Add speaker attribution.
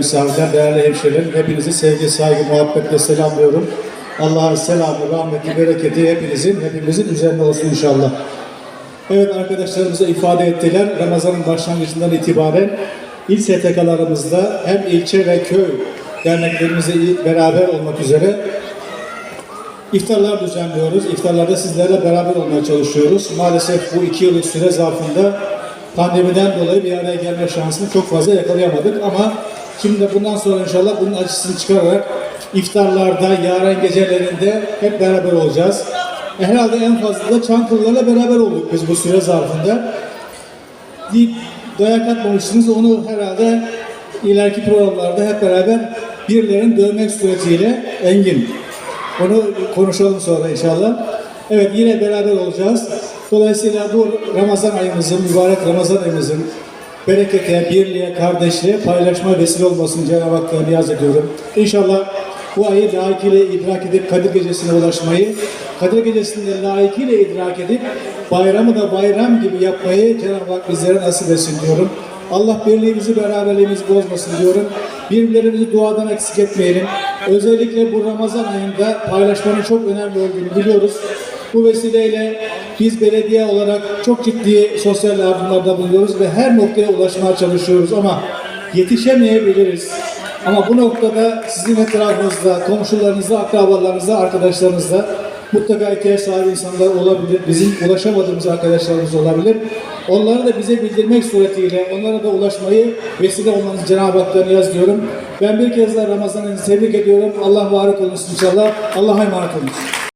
Speaker 1: Misafirler, değerli hemşehrilerim, hepinizi sevgi, saygı, muhabbetle selamlıyorum. Allah'ın selamı, rahmeti, bereketi hepinizin, hepimizin üzerine olsun inşallah. Evet arkadaşlarımıza ifade ettiler. Ramazanın başlangıcından itibaren il STK'larımızda hem ilçe ve köy derneklerimizle beraber olmak üzere iftarlar düzenliyoruz. İftarlarda sizlerle beraber olmaya çalışıyoruz. Maalesef bu iki yıllık süre zarfında pandemiden dolayı bir araya gelme şansını çok fazla yakalayamadık ama şimdi de bundan sonra inşallah bunun acısını çıkararak iftarlarda, yarın gecelerinde hep beraber olacağız. E, Herhalde en fazla da Çankırılarla beraber olduk biz bu süre zarfında. Bir dayak atmamışsınız onu herhalde ileriki programlarda hep beraber birilerini dövmek suretiyle Engin. Onu konuşalım sonra inşallah. Evet yine beraber olacağız. Dolayısıyla bu Ramazan ayımızın, mübarek Ramazan ayımızın berekete, birliğe, kardeşliğe paylaşma vesile olmasını Cenab-ı Hakk'a niyaz ediyorum. İnşallah bu ayı layıkıyla idrak edip Kadir Gecesi'ne ulaşmayı, Kadir Gecesi'nde layıkıyla idrak edip bayramı da bayram gibi yapmayı Cenab-ı Hak bizlere nasip etsin diyorum. Allah birliğimizi, beraberliğimizi bozmasın diyorum. Birbirlerimizi duadan eksik etmeyelim. Özellikle bu Ramazan ayında paylaşmanın çok önemli olduğunu biliyoruz. Bu vesileyle biz belediye olarak çok ciddi sosyal yardımlarda bulunuyoruz ve her noktaya ulaşmaya çalışıyoruz ama yetişemeyebiliriz. Ama bu noktada sizin etrafınızda, komşularınızda, akrabalarınızda, arkadaşlarınızda mutlaka ihtiyaç sahibi insanlar olabilir. Bizim ulaşamadığımız arkadaşlarımız olabilir. Onları da bize bildirmek suretiyle onlara da ulaşmayı vesile olmanızı Cenab-ı Hak'tan niyaz diyorum. Ben bir kez daha Ramazan'ı tebrik ediyorum. Allah mübarek olsun inşallah. Allah'a emanet olun.